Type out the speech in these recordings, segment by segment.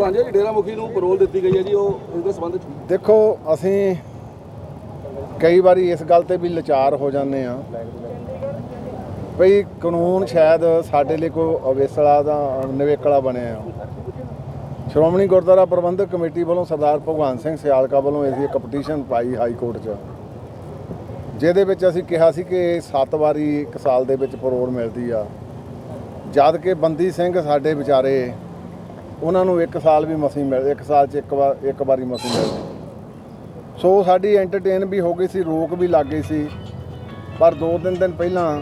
ਪ੍ਰਧਾਨ ਜੀ ਡੇਰਾ ਮੁਖੀ ਨੂੰ ਪਰੋਲ ਦਿੱਤੀ ਗਈ ਹੈ ਜੀ, ਉਹ ਇਸ ਦੇ ਸੰਬੰਧ ਚ ਦੇਖੋ, ਅਸੀਂ ਕਈ ਵਾਰੀ ਇਸ ਗੱਲ ਤੇ ਵੀ ਲਾਚਾਰ ਹੋ ਜਾਂਦੇ ਆ ਭਈ ਕਾਨੂੰਨ ਸ਼ਾਇਦ ਸਾਡੇ ਲਈ ਕੋਈ ਅਵੇਸਲਾ ਦਾ ਨਿਵੇਕਲਾ ਬਣਿਆ ਆ। ਸ਼੍ਰੋਮਣੀ ਗੁਰਦੁਆਰਾ ਪ੍ਰਬੰਧਕ ਕਮੇਟੀ ਵੱਲੋਂ ਸਰਦਾਰ ਭਗਵੰਤ ਸਿੰਘ ਸਿਆਲਕਾ ਵੱਲੋਂ ਅਸੀਂ ਇੱਕ ਪਟੀਸ਼ਨ ਪਾਈ ਹਾਈ ਕੋਰਟ 'ਚ। ਜਿਹਦੇ ਵਿੱਚ ਅਸੀਂ ਕਿਹਾ ਸੀ ਕਿ 7 ਵਾਰੀ ਇੱਕ ਸਾਲ ਦੇ ਵਿੱਚ ਪਰੋਲ ਮਿਲਦੀ ਆ। ਜਦ ਕਿ ਬੰਦੀ ਸਿੰਘ ਸਾਡੇ ਵਿਚਾਰੇ ਉਹਨਾਂ ਨੂੰ ਇੱਕ ਸਾਲ ਵੀ ਮਸੀਂ ਮਿਲ, ਇੱਕ ਸਾਲ 'ਚ ਇੱਕ ਵਾਰ, ਇੱਕ ਵਾਰੀ ਮਸੀਂ ਮਿਲਦੀ ਸੋ ਸਾਡੀ ਐਂਟਰਟੇਨ ਵੀ ਹੋ ਗਈ ਸੀ, ਰੋਕ ਵੀ ਲੱਗ ਗਈ ਸੀ। ਪਰ ਦੋ ਤਿੰਨ ਦਿਨ ਪਹਿਲਾਂ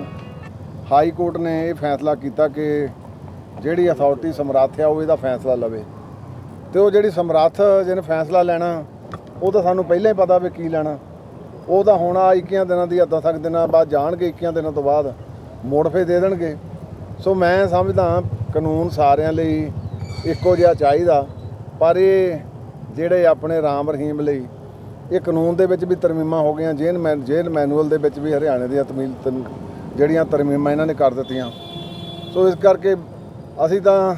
ਹਾਈ ਕੋਰਟ ਨੇ ਇਹ ਫੈਸਲਾ ਕੀਤਾ ਕਿ ਜਿਹੜੀ ਅਥਾਰਟੀ ਸਮਰੱਥ ਆ, ਉਹ ਇਹਦਾ ਫੈਸਲਾ ਲਵੇ। ਤੇ ਉਹ ਜਿਹੜੀ ਸਮਰੱਥ ਜਿਹਨੇ ਫੈਸਲਾ ਲੈਣਾ, ਉਹ ਤਾਂ ਸਾਨੂੰ ਪਹਿਲਾਂ ਹੀ ਪਤਾ ਵੀ ਕੀ ਲੈਣਾ। ਉਹ ਤਾਂ ਹੁਣ ਆ 21 ਦਿਨਾਂ ਦੀ, ਅੱਧਾ ਤੱਕ ਦਿਨਾਂ ਬਾਅਦ ਜਾਣਗੇ 21 ਦਿਨਾਂ ਤੋਂ ਬਾਅਦ ਮੋੜ ਫੇ ਦੇ ਦੇਣਗੇ। ਸੋ ਮੈਂ ਸਮਝਦਾ ਕਾਨੂੰਨ ਸਾਰਿਆਂ ਲਈ ਇੱਕੋ ਜਿਹਾ ਚਾਹੀਦਾ। ਪਰ ਇਹ ਜਿਹੜੇ ਆਪਣੇ ਰਾਮ ਰਹੀਮ ਲਈ ਇਹ ਕਾਨੂੰਨ ਦੇ ਵਿੱਚ ਵੀ ਤਰਮੀਮਾਂ ਹੋ ਗਈਆਂ। ਜੇਲ ਮੈਨ ਜੇਲ ਮੈਨੂਅਲ ਦੇ ਵਿੱਚ ਵੀ ਹਰਿਆਣੇ ਦੀਆਂ ਤਮੀਲ ਤਮ- ਜਿਹੜੀਆਂ ਤਰਮੀਮਾਂ ਇਹਨਾਂ ਨੇ ਕਰ ਦਿੱਤੀਆਂ। ਸੋ ਇਸ ਕਰਕੇ ਅਸੀਂ ਤਾਂ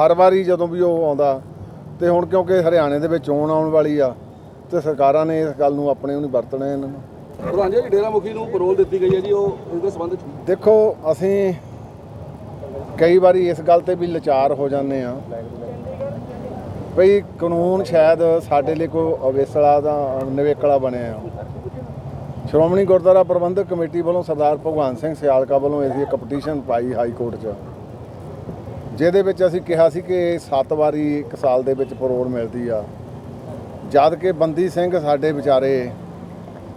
ਹਰ ਵਾਰੀ ਜਦੋਂ ਵੀ ਉਹ ਆਉਂਦਾ ਤੇ ਹੁਣ ਕਿਉਂਕਿ ਹਰਿਆਣੇ ਦੇ ਵਿੱਚ ਚੋਣ ਆਉਣ ਵਾਲੀ ਆ ਤੇ ਸਰਕਾਰਾਂ ਨੇ ਇਸ ਗੱਲ ਨੂੰ ਆਪਣੇ ਉਹ ਨਹੀਂ ਵਰਤਣਾ ਇਹਨਾਂ ਨੂੰ। ਪ੍ਰਧਾਨ ਜੀ ਡੇਰਾ ਮੁਖੀ ਨੂੰ ਪਰੋਲ ਦਿੱਤੀ ਗਈ ਹੈ ਜੀ ਉਹ ਇਸ ਦੇ ਸੰਬੰਧ ਚ। ਦੇਖੋ ਅਸੀਂ ਕਈ ਵਾਰੀ ਇਸ ਗੱਲ ਤੇ ਵੀ ਲਾਚਾਰ ਹੋ ਜਾਂਦੇ ਆ ਭਈ ਕਾਨੂੰਨ ਸ਼ਾਇਦ ਸਾਡੇ ਲਈ ਕੋਈ ਅਵੇਸਲਾ ਦਾ ਨਿਵੇਕਲਾ ਬਣਿਆ ਆ। ਸ਼੍ਰੋਮਣੀ ਗੁਰਦੁਆਰਾ ਪ੍ਰਬੰਧਕ ਕਮੇਟੀ ਵੱਲੋਂ ਸਰਦਾਰ ਭਗਵਾਨ ਸਿੰਘ ਸਿਆਲਕਾ ਵੱਲੋਂ ਅਸੀਂ ਇੱਕ ਪਟੀਸ਼ਨ ਪਾਈ ਹਾਈ ਕੋਰਟ 'ਚ। ਜਿਹਦੇ ਵਿੱਚ ਅਸੀਂ ਕਿਹਾ ਸੀ ਕਿ 7 ਵਾਰੀ ਇੱਕ ਸਾਲ ਦੇ ਵਿੱਚ ਪਰੋਲ ਮਿਲਦੀ ਆ। ਜਦ ਕਿ ਬੰਦੀ ਸਿੰਘ ਸਾਡੇ ਵਿਚਾਰੇ,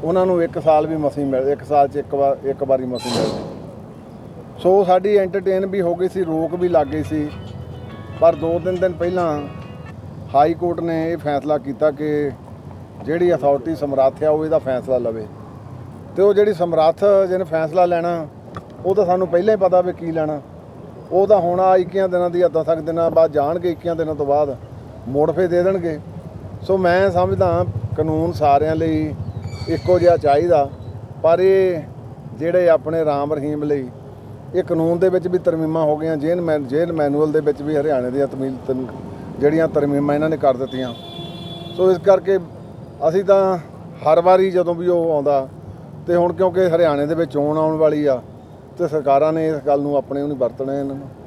ਉਹਨਾਂ ਨੂੰ ਇੱਕ ਸਾਲ ਵੀ ਮਸੀਂ ਮਿਲ, ਇੱਕ ਸਾਲ 'ਚ ਇੱਕ ਵਾਰ, ਇੱਕ ਵਾਰੀ ਮਸੀਂ ਮਿਲਦੀ। ਸੋ ਸਾਡੀ ਐਂਟਰਟੇਨ ਵੀ ਹੋ ਗਈ ਸੀ, ਰੋਕ ਵੀ ਲੱਗ ਗਈ ਸੀ। ਪਰ ਦੋ ਤਿੰਨ ਦਿਨ ਪਹਿਲਾਂ ਹਾਈ ਕੋਰਟ ਨੇ ਇਹ ਫੈਸਲਾ ਕੀਤਾ ਕਿ ਜਿਹੜੀ ਅਥਾਰਟੀ ਸਮਰੱਥ ਆ, ਉਹ ਇਹਦਾ ਫੈਸਲਾ ਲਵੇ। ਤੇ ਉਹ ਜਿਹੜੀ ਸਮਰੱਥ ਜਿਹਨੇ ਫੈਸਲਾ ਲੈਣਾ, ਉਹ ਤਾਂ ਸਾਨੂੰ ਪਹਿਲਾਂ ਹੀ ਪਤਾ ਵੀ ਕੀ ਲੈਣਾ। ਉਹ ਤਾਂ ਹੁਣ ਆ 21 ਦਿਨਾਂ ਦੀ ਅੱਧਾ ਤੱਕ ਦਿਨਾਂ ਬਾਅਦ ਜਾਣਗੇ 21 ਦਿਨਾਂ ਤੋਂ ਬਾਅਦ ਮੋੜ ਫੇ ਦੇ ਦੇਣਗੇ। ਸੋ ਮੈਂ ਸਮਝਦਾ ਕਾਨੂੰਨ ਸਾਰਿਆਂ ਲਈ ਇੱਕੋ ਜਿਹਾ ਚਾਹੀਦਾ। ਪਰ ਇਹ ਜਿਹੜੇ ਆਪਣੇ ਰਾਮ ਰਹੀਮ ਲਈ ਇਹ ਕਾਨੂੰਨ ਦੇ ਵਿੱਚ ਵੀ ਤਰਮੀਮਾਂ ਹੋ ਗਈਆਂ, ਜੇਲ੍ਹ ਮੈਨ ਜੇਲ੍ਹ ਮੈਨੂਅਲ ਦੇ ਵਿੱਚ ਵੀ ਹਰਿਆਣੇ ਦੀਆਂ ਤਮੀਲ ਤਮ- ਜਿਹੜੀਆਂ ਤਰਮੀਮਾਂ ਇਹਨਾਂ ਨੇ ਕਰ ਦਿੱਤੀਆਂ। ਸੋ ਇਸ ਕਰਕੇ ਅਸੀਂ ਤਾਂ ਹਰ ਵਾਰੀ ਜਦੋਂ ਵੀ ਉਹ ਆਉਂਦਾ, ਤੇ ਹੁਣ ਕਿਉਂਕਿ ਹਰਿਆਣੇ ਦੇ ਵਿੱਚ ਚੋਣ ਆਉਣ ਵਾਲੀ ਆ, ਤੇ ਸਰਕਾਰਾਂ ਨੇ ਇਸ ਗੱਲ ਨੂੰ ਆਪਣੇ ਉਹ ਨਹੀਂ ਵਰਤਣਾ ਇਹਨਾਂ ਨੂੰ।